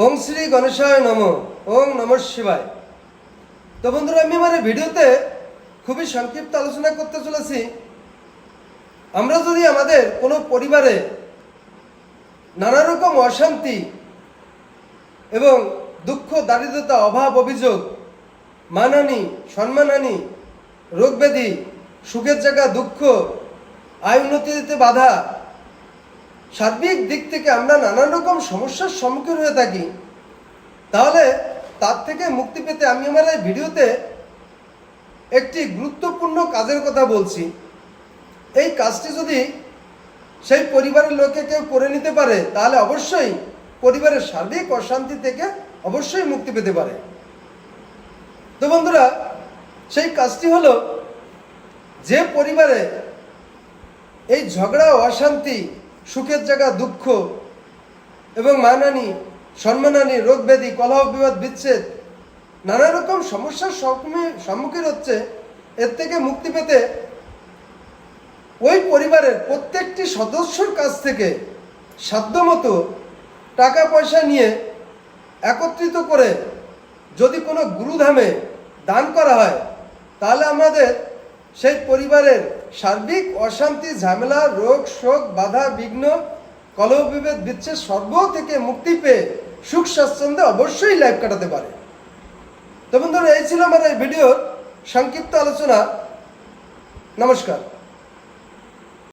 ওং শ্রী গণেশায় নম ওং নম শিবায়। তো বন্ধুরা, আমি আমার ভিডিওতে খুবই সংক্ষিপ্ত আলোচনা করতে চলেছি। আমরা যদি আমাদের কোনো পরিবারে নানা রকম অশান্তি এবং দুঃখ, দারিদ্রতা, অভাব, অভিযোগ, মানহানি রোগ ব্যাধি সুখের জায়গা, দুঃখ, আয় উন্নতি দিতে বাধা সার্বিক দিক থেকে আমরা নানান রকম সমস্যার সম্মুখীন হয়ে থাকি। তাহলে তার থেকে মুক্তি পেতে আমি আমার এই ভিডিওতে একটি গুরুত্বপূর্ণ কাজের কথা বলছি। এই কাজটি যদি সেই পরিবারের লোকে কেউ করে নিতে পারে, তাহলে অবশ্যই পরিবারের সার্বিক অশান্তি থেকে অবশ্যই মুক্তি পেতে পারে। তো বন্ধুরা, সেই কাজটি হলো যে পরিবারে এই ঝগড়া অশান্তি সুখের জায়গা, দুঃখ এবং মানানি সম্মানহানি রোগ ব্যাধি কলহ, বিবাদ, বিচ্ছেদ, নানা রকম সমস্যার সম্মুখীন হচ্ছে, এর থেকে মুক্তি পেতে ওই পরিবারের প্রত্যেকটি সদস্যর কাছ থেকে সাধ্যমতো টাকা পয়সা নিয়ে একত্রিত করে যদি কোনো গুরুধামে দান করা হয়, তাহলে আমাদের সেই পরিবারের সার্বিক অশান্তি, ঝামেলা, রোগ, শোক, বাধা, বিঘ্ন কলহ বিভেদ বিচ্ছেদ সর্ব থেকে মুক্তি পেয়ে সুখ স্বাচ্ছন্দ্যে অবশ্যই লাইফ কাটাতে পারে। তো বন্ধুরা, এই ছিল আমার এই ভিডিওর সংক্ষিপ্ত আলোচনা। নমস্কার।